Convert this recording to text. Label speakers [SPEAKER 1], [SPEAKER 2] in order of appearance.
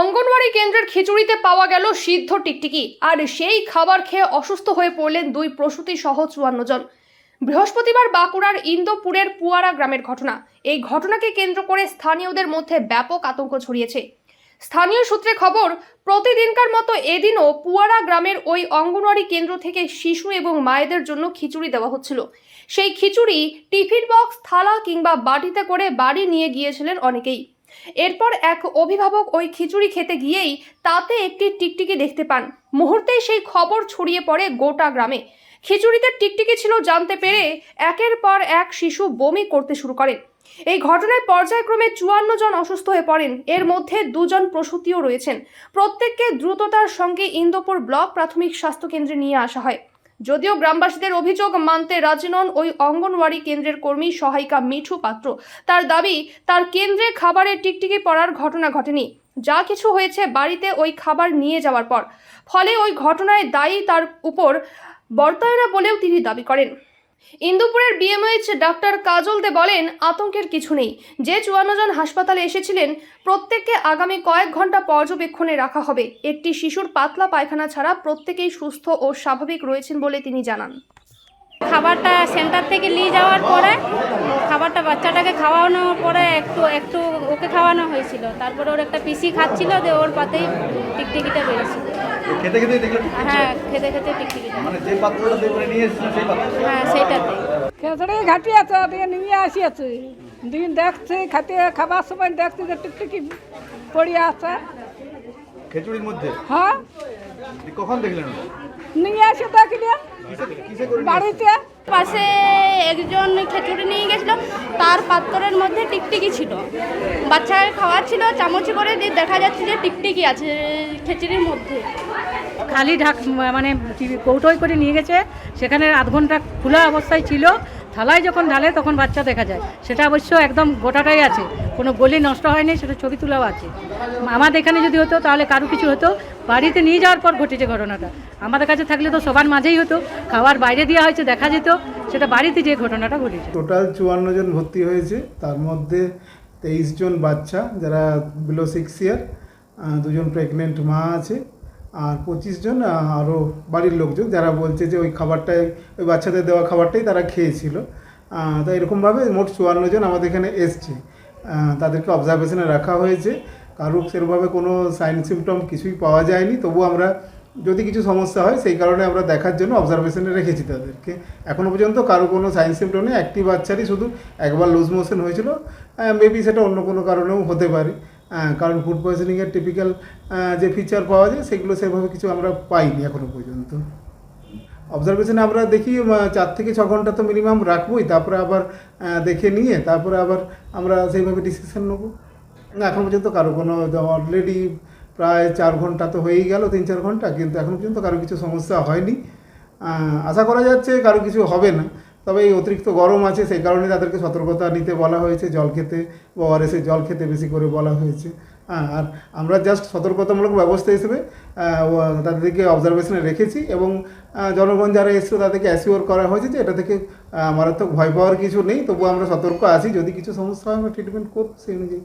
[SPEAKER 1] অঙ্গনওয়াড়ি কেন্দ্রের খিচুড়িতে পাওয়া গেল সিদ্ধ টিকটিকি, আর সেই খাবার খেয়ে অসুস্থ হয়ে পড়লেন দুই প্রসূতি সহ চুয়ান্ন জন। বৃহস্পতিবার বাঁকুড়ার ইন্দোপুরের পুয়ারা গ্রামের ঘটনা। এই ঘটনাকে কেন্দ্র করে স্থানীয়দের মধ্যে ব্যাপক আতঙ্ক ছড়িয়েছে। স্থানীয় সূত্রে খবর, প্রতিদিনকার মতো এদিনও পুয়ারা গ্রামের ওই অঙ্গনওয়াড়ি কেন্দ্র থেকে শিশু এবং মায়েদের জন্য খিচুড়ি দেওয়া হচ্ছিল। সেই খিচুড়ি টিফিন বক্স, থালা কিংবা বাটিতে করে বাড়ি নিয়ে গিয়েছিলেন অনেকেই। এরপর এক অভিভাবক ওই খিচুড়ি খেতে গিয়েই তাতে একটি টিকটিকি দেখতে পান। মুহূর্তেই সেই খবর ছড়িয়ে পড়ে গোটা গ্রামে। খিচুড়িতে টিকটিকি ছিল জানতে পেরে একের পর এক শিশু বমি করতে শুরু করে এই ঘটনায় পর্যায়ক্রমে চুয়ান্ন জন অসুস্থ হয়ে পড়েন। এর মধ্যে দুজন প্রসূতিও রয়েছেন। প্রত্যেককে দ্রুততার সঙ্গে ইন্দোপুর ব্লক প্রাথমিক স্বাস্থ্য কেন্দ্রে নিয়ে আসা হয়। যদিও গ্রামবাসীদের অভিযোগ মানতে রাজি নন ওই অঙ্গনওয়াড়ি কেন্দ্রের কর্মী সহায়িকা মিঠু পাত্র। তার দাবি, তার কেন্দ্রে খাবারের টিকটিকি পড়ার ঘটনা ঘটেনি। যা কিছু হয়েছে বাড়িতে ওই খাবার নিয়ে যাওয়ার পর। ফলে ওই ঘটনায় দায়ী তার উপর বর্তায় না বলেও তিনি দাবি করেন। ইন্দুপুরের বিএমএইচ ডাক্তার কাজল দে বলেন, আতঙ্কের কিছু নেই। যে চুয়ান্ন জন হাসপাতালে এসেছিলেন, প্রত্যেককে আগামী কয়েক ঘণ্টা পর্যবেক্ষণে রাখা হবে। একটি শিশুর পাতলা পায়খানা ছাড়া প্রত্যেকেই সুস্থ ও স্বাভাবিক রয়েছেন বলে তিনি জানান।
[SPEAKER 2] খাবারটা সেন্টার থেকে নিয়ে যাওয়ার পরে খাবারটা বাচ্চাটাকে খাওয়ানোর পরে একটু একটু ওকে খাওয়ানো হয়েছিল। তারপরে ওর একটা পিসি খাচ্ছিল যে ওর পাতেই টিকটিকিটা বেরিয়েছিল
[SPEAKER 3] খেতে খেতে
[SPEAKER 2] হ্যাঁ খেতে খেতে টিকটিকিটা।
[SPEAKER 3] মানে যে পাত্রটা করে নিয়ে সেই পাত্র।
[SPEAKER 2] হ্যাঁ সেইটাতে।
[SPEAKER 4] খেসড়ি ঘাটি আছে দিয়ে নিয়ে আসিয়াছে। দিন দেখছে খাতে খাবার সময় দেখছে যে টিকটিকি পড়ে আছে।
[SPEAKER 3] খিচুড়ির মধ্যে?
[SPEAKER 4] হ্যাঁ।
[SPEAKER 3] দিয়ে কখন দেখলেন?
[SPEAKER 4] নিয়ে আসে দেখলে
[SPEAKER 3] কিসে কিসে করে নিয়ে
[SPEAKER 4] বাড়িতে।
[SPEAKER 2] পাশে একজন খেচুড়ি নিয়ে গেছিল। তার পাত্রের মধ্যে টিকটিকি ছিল। বাচ্চাকে খাওয়াচ্ছিল চামচ করে দিয়ে দেখা যাচ্ছে যে টিকটিকি আছে খেচুড়ির মধ্যে।
[SPEAKER 5] খালি ঢাক মানে কি- কৌটোয় করে নিয়ে গেছে। সেখানে আধ ঘণ্টা খোলা অবস্থায় ছিল। থালায় যখন ঢালে তখন বাচ্চা দেখা যায়। সেটা অবশ্য একদম গোটাটাই আছে। কোনো গলি নষ্ট হয়নি সেটা ছবি তোলাও আছে। আমাদের এখানে যদি হতো তাহলে কারও কিছু হতো। বাড়িতে নিয়ে যাওয়ার পর ঘটেছে ঘটনাটা। আমাদের কাছে থাকলে তো সবার মাঝেই হতো। খাবার বাইরে দেওয়া হয়েছে দেখা যেত। সেটা বাড়িতে যে ঘটনাটা ঘটেছে।
[SPEAKER 6] টোটাল চুয়ান্ন জন ভর্তি হয়েছে। তার মধ্যে তেইশ জন বাচ্চা যারা বিলো সিক্স ইয়ার দুজন প্রেগনেন্ট মা আছে। আর পঁচিশ জন আরও বাড়ির লোকজন। যারা বলছে যে ওই খাবারটাই ওই বাচ্চাদের দেওয়া খাবারটাই তারা খেয়েছিল। আহ, তো এরকমভাবে মোট চুয়ান্ন জন আমাদের এখানে এসছে। তাদেরকে অবজারভেশনে রাখা হয়েছে। কারও সেরকমভাবে কোনো সাইন সিমটম কিছুই পাওয়া যায়নি। তবু আমরা যদি কিছু সমস্যা হয়, সেই কারণে আমরা দেখার জন্য অবজারভেশনে রেখেছি তাদেরকে। এখনও পর্যন্ত কারও কোনো সাইন সিমটম নেই। একটি বাচ্চারই শুধু একবার লুজ মোশন হয়েছিল। মেবি সেটা অন্য কোনো কারণেও হতে পারে। কারণ ফুড পয়জনিংয়ের টিপিক্যাল যে ফিচার পাওয়া যায়, সেগুলো সেভাবে কিছু আমরা পাইনি এখনও পর্যন্ত। অবজারভেশনে আমরা দেখি চার থেকে ছ ঘণ্টা তো মিনিমাম রাখবোই তারপরে আবার দেখে নিয়ে তারপরে আবার আমরা সেইভাবে ডিসিশন নেব। এখন পর্যন্ত কারও কোনো অলরেডি প্রায় চার ঘণ্টা তো হয়েই গেল তিন চার ঘণ্টা কিন্তু এখন পর্যন্ত কারও কিছু সমস্যা হয়নি। আশা করা যাচ্ছে কারও কিছু হবে না তবে এই অতিরিক্ত গরম আছে সেই কারণে তাদেরকে সতর্কতা নিতে বলা হয়েছে জল খেতে বা ওআরএসে জল খেতে বেশি করে বলা হয়েছে। হ্যাঁ, আর আমরা জাস্ট সতর্কতামূলক ব্যবস্থা হিসেবে তাদেরকে অবজারভেশনে রেখেছি এবং জনগণ যারা এসছে তাদেরকে অ্যাসিওর করা হয়েছে যে এটা থেকে মারাত্মক ভয় পাওয়ার কিছু নেই। তবু আমরা সতর্ক আছি। যদি কিছু সমস্যা হয় আমরা ট্রিটমেন্ট করব সেই অনুযায়ী।